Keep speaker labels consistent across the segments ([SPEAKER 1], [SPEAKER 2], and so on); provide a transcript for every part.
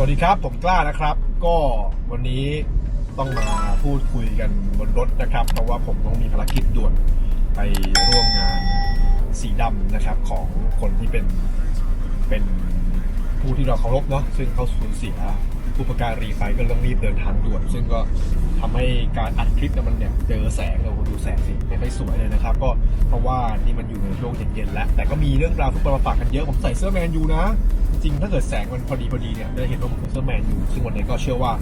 [SPEAKER 1] สวัสดีครับ ผมกล้านะครับ ก็วันนี้ต้องมาพูดคุยกันบนรถนะครับ เพราะว่าผมต้องมีภารกิจด่วนไปร่วมงานสีดำนะครับของคนที่เป็นเป็นผู้ที่เราเคารพเนาะซึ่งเขาสูญเสียผู้ประการีไปก็ต้องรีบเดินทางด่วน ซึ่งก็ทำให้การอัดคลิปเนี่ยมันเนี่ยเจอแสงเราดูแสงสิไม่ค่อยสวยเลยนะครับ ก็เพราะว่านี่มันอยู่ในช่วงเย็นๆแล้ว แต่ก็มีเรื่องราวฟุตบอลมาฝากกันเยอะผมใส่เสื้อแมนยูนะ จริงถ้าเกิดแสงมันพอดีพอดีเนี่ยจะเห็นว่าผมเป็นเสื้อแมนอยู่ ซึ่งวันนี้ก็เชื่อว่า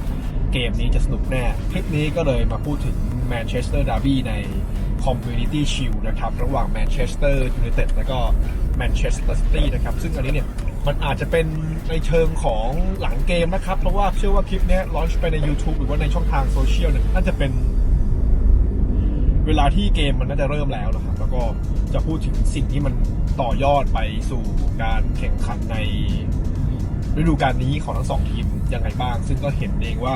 [SPEAKER 1] เกมนี้จะสนุกแน่ คลิปนี้ก็เลยมาพูดถึงแมนเชสเตอร์ดาร์บี้ใน Community Shield นะครับ ระหว่างแมนเชสเตอร์ยูไนเต็ดและก็แมนเชสเตอร์ซิตี้นะครับ ซึ่งอันนี้เนี่ยมันอาจจะเป็นในเชิงของหลังเกมนะครับ เพราะว่าเชื่อว่าคลิปนี้ลอนช์ไปใน YouTube หรือว่าในช่องทางโซเชียลเนี่ยน่าจะเป็น เวลาที่เกมมันน่าจะเริ่มแล้วนะครับ แล้วก็จะพูดถึงสิ่งที่มันต่อยอดไปสู่การแข่งขันในฤดูกาลนี้ของทั้งสองทีมยังไงบ้าง ซึ่งก็เห็นเองว่า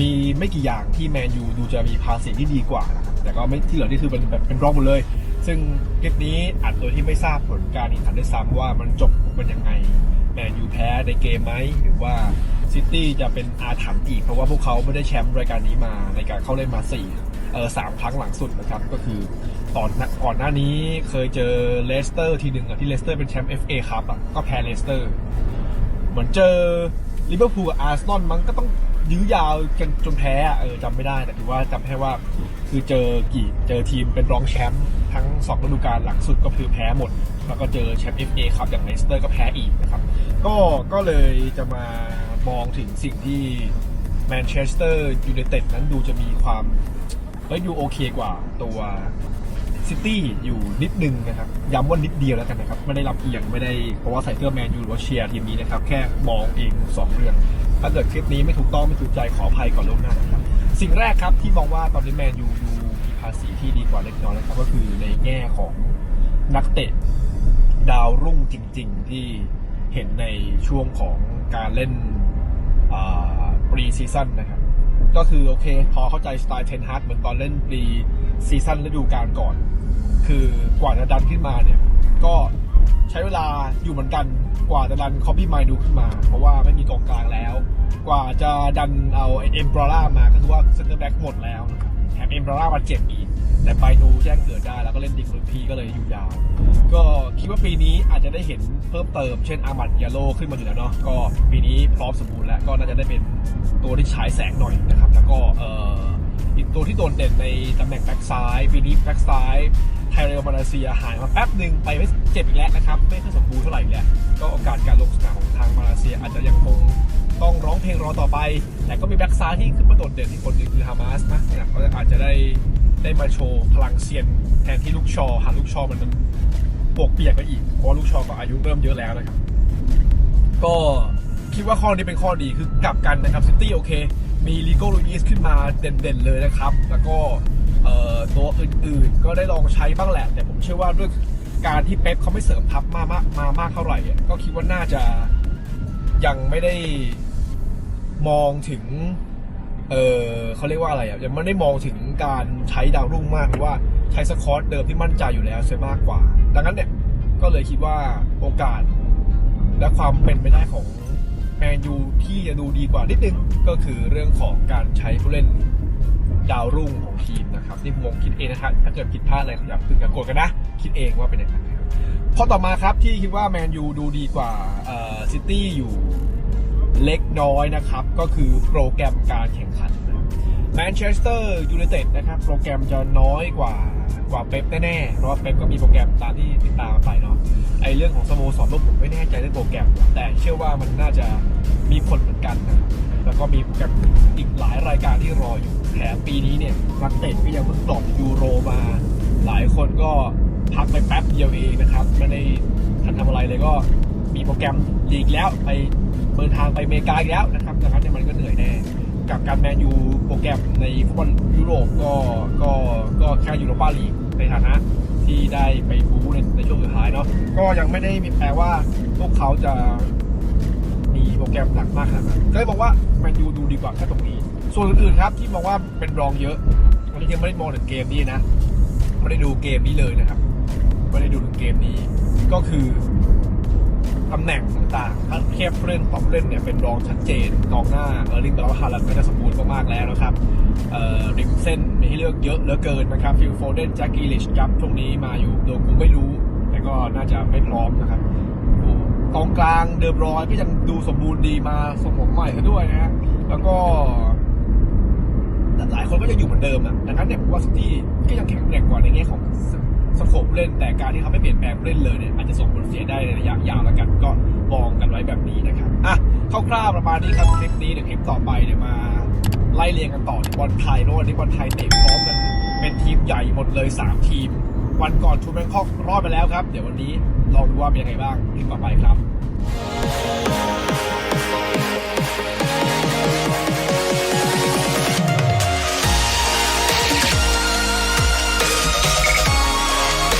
[SPEAKER 1] มีไม่กี่อย่างที่แมนยูดูจะมีภาษีที่ดีกว่านะครับแต่ก็ไม่ที่เหลือนี่คือเป็นแบบเป็นรองหมดเลย ซึ่งคลิปนี้อัดโดยที่ไม่ทราบผลการแข่งขันด้วยซ้ำว่ามันจบเป็นยังไงแมนยูแพ้ในเกมไหมหรือว่าซิตี้จะเป็นอาถรรพ์อีกเพราะว่าพวกเขาไม่ได้แชมป์รายการนี้มาในการเข้าเล่นมาสี่ เออสามครั้งหลังสุดนะครับ ก็คือตอนก่อนหน้านี้เคยเจอเลสเตอร์ทีหนึ่งอะที่เลสเตอร์เป็นแชมป์ FA ครับอะก็แพ้เลสเตอร์เหมือนเจอลิเวอร์พูลกับอาร์เซนอลมันก็ต้องยื้อยาวกันจนแพ้อะเออจำไม่ได้แต่ถือว่าจำให้ว่าคือเจอกี่เจอทีมเป็นรองแชมป์ทั้งสองฤดูกาลหลังสุดก็คือแพ้หมด แล้วก็เจอแชมป์เอฟเอครับอย่างเลสเตอร์ก็แพ้อีกนะครับ ก็ก็เลยจะมามองถึงสิ่งที่แมนเชสเตอร์ยูไนเต็ดนั้นดูจะมีความ เฮ้ยดูโอเคกว่าตัวซิตี้อยู่นิดนึงนะครับย้ำว่านิดเดียวแล้วกันนะครับ ไม่ได้ลำเอียงไม่ได้เพราะว่าใส่เสื้อแมนยูหรือว่าเชียร์ทีมนี้นะครับ แค่มองเองสองเรื่อง ถ้าเกิดคลิปนี้ไม่ถูกต้องไม่ถูกใจขออภัยก่อนล่วงหน้านะครับ สิ่งแรกครับที่มองว่าตอนนี้แมนยูดูมีภาษีที่ดีกว่าเล็กน้อยนะครับ ก็คือในแง่ของนักเตะดาวรุ่งจริง ๆ ที่เห็นในช่วงของการเล่น รีซีซั่นนะครับ ก็คือโอเค พอเข้าใจสไตล์เทนฮาร์ดเหมือนตอนเล่นปรีซีซั่นฤดูกาลก่อน คือกว่าจะดันขึ้นมาเนี่ย ก็ใช้เวลาอยู่เหมือนกันกว่าจะดันคอ b บี้ไมดูขึ้นมา เพราะว่าไม่มีกองกลางแล้ว กว่าจะดันเอาเอ็มบราล่ามาก็คือว่าเซนเตอร์แบ็กหมดแล้วแถมเอ็มบราล่ามาเจ็บอีก แต่ไปนูแจ้งเกิดได้แล้วก็เล่นดีกรุ่นพีก็เลยอยู่ยาว ก็ ดว่าปีนี้อาจจะได้เห็นเพิ่มเติมเช่นอามัดยาโลขึ้นมาอยู่แล้วเนาะก็ปีนี้พร้อมสมบูรณ์แล้วก็น่าจะได้เป็นตัวที่ฉายแสงหน่อยนะครับแล้วก็เอ่ออีกตัวที่โดดเด่นในตำแหน่งแบ็กซ้ายปีนี้แบ็กซ้ายไทเรลมาเลเซียหายมาแป๊บหนึ่งไปไม่เจ็บอีกแล้วนะครับไม่ค่อยสมบูรณ์เท่าไหร่แล้วก็โอกาสการลงสนามของทางมาเลเซียอาจจะยังคงต้องร้องเพลงรอต่อไป แต่ก็มีแบ็กซ้ายที่ขึ้นมาโดดเด่นอีกคนหนึ่งคือฮามาสนะเนี่ยเขาอาจจะได้ได้มาโชว์พลังเซียนแทนที่ลูกชอหาลูกชอมัน ปวกเปียกไปอีกเพราะลูกชอก็อายุเริ่มเยอะแล้วนะครับ ก็คิดว่าข้อนี้เป็นข้อดีคือกลับกันนะครับซิตี้โอเค มีลีโก้ลูอิสขึ้นมาเด่นๆเลยนะครับ แล้วก็ตัวอื่นๆ ก็ได้ลองใช้บ้างแหละ แต่ผมเชื่อว่าด้วยการที่เป๊ปเขาไม่เสริมทัพมามากมามากเท่าไหร่ ก็คิดว่าน่าจะยังไม่ได้มองถึง เออเขาเรียกว่าอะไรอะยังไม่ได้มองถึงการใช้ดาวรุ่งมากหรือว่า ใช้สคอตเดิมที่มั่นใจอยู่แล้วเสียมากกว่า ดังนั้นเนี่ยก็เลยคิดว่าโอกาส และความเป็นไปได้ของแมนยูที่จะดูดีกว่านิดนึงก็คือเรื่องของการใช้ผู้เล่นดาวรุ่งของทีมนะครับนี่ผมคิดเองนะครับถ้าเกิดผิดพลาดอะไรอย่าพึ่งอย่าโกรธกันนะ คิดเองว่าเป็นอย่างนั้นครับข้อต่อมาครับที่คิดว่าแมนยูดูดีกว่าซิตี้อยู่เล็กน้อยนะครับ ก็คือโปรแกรมการแข่งขันแมนเชสเตอร์ยูไนเต็ดนะครับ โปรแกรมจะน้อยกว่า กว่าเป๊ปแน่ๆ เพราะว่าเป๊ปก็มีโปรแกรมตามที่ติดตามไปเนาะ ไอเรื่องของสโมสรโลกผมไม่แน่ใจเรื่องโปรแกรม แต่เชื่อว่ามันน่าจะมีผลเหมือนกันนะแล้วก็มีโปรแกรมอีกหลายรายการที่รออยู่แถมปีนี้เนี่ยนักเตะก็ยังเพิ่งกลอบยูโรมา หลายคนก็พักไปแป๊บเดียวเองนะครับไม่ได้ทันทำอะไรเลยก็มีโปรแกรมลีกแล้วไปเดินทางไปอเมริกาอีกแล้วนะครับดังนั้นเนี่ยมันก็เหนื่อยแน่ กับการแมนยูโปรแกรมในฟุตบอลยุโรปก็ก็ก็แค่ยูโรปาลีกในฐานะที่ได้ไปบูในในช่วงสุดท้ายเนาะก็ยังไม่ได้มีแปลว่าพวกเขาจะมีโปรแกรมหนักมากขนาดนั้นก็เลยบอกว่าแมนยูดูดีกว่าแค่ตรงนี้ ส่วนอื่นๆครับที่มองว่าเป็นรองเยอะอันนี้ยังไม่ได้มองถึงเกมนี้นะไม่ได้ดูเกมนี้เลยนะครับไม่ได้ดูถึงเกมนี้ ก็คือำแหน่งต่างๆถ้าเทียบเล่นต่อเล่นเนี่ยเป็นรองชัดเจนกองหน้าเออร์ลิงบราวฮาลันก็จะสมบูรณ์มากๆแล้วนะครับเอ่อริมเส้นมีให้เลือกเยอะเหลือเกินนะครับฟิลโฟเดนแจ็คกิลิชครับช่วงนี้มาอยู่โดกูไม่รู้ แต่ก็น่าจะไม่พร้อมนะครับกองกลางเดิมรอยก็ยังดูสมบูรณ์ดีมาสมองใหม่ซะด้วยนะฮะแล้วก็หลายคนก็ยังอยู่เหมือนเดิมอะดังนั้นเนี่ยผมว่าซิตี้ก็ยังแข็งแกร่งกว่าในแง่ของ สสโคปเล่นแต่การที่เขาไม่เปลี่ยนแปลงเล่นเลยเนี่ยอาจจะส่งผลเสียได้ในระยะยาวแล้วกันก็มองกันไว้แบบนี้นะครับอะคร่าวๆประมาณนี้ครับคลิปนี้เดี๋ยวคลิปต่อไปเดี๋ยวมาไล่เรียงกันต่อที่บอลไทยเพราะวันนี้บอลไทยเตะพร้อมกันเป็นทีมใหญ่หมดเลย 3 ทีม วันก่อนทูแบงคอกรอดไปแล้วครับ เดี๋ยววันนี้ลองดูว่าเป็นยังไงบ้างคลิปต่อไปครับ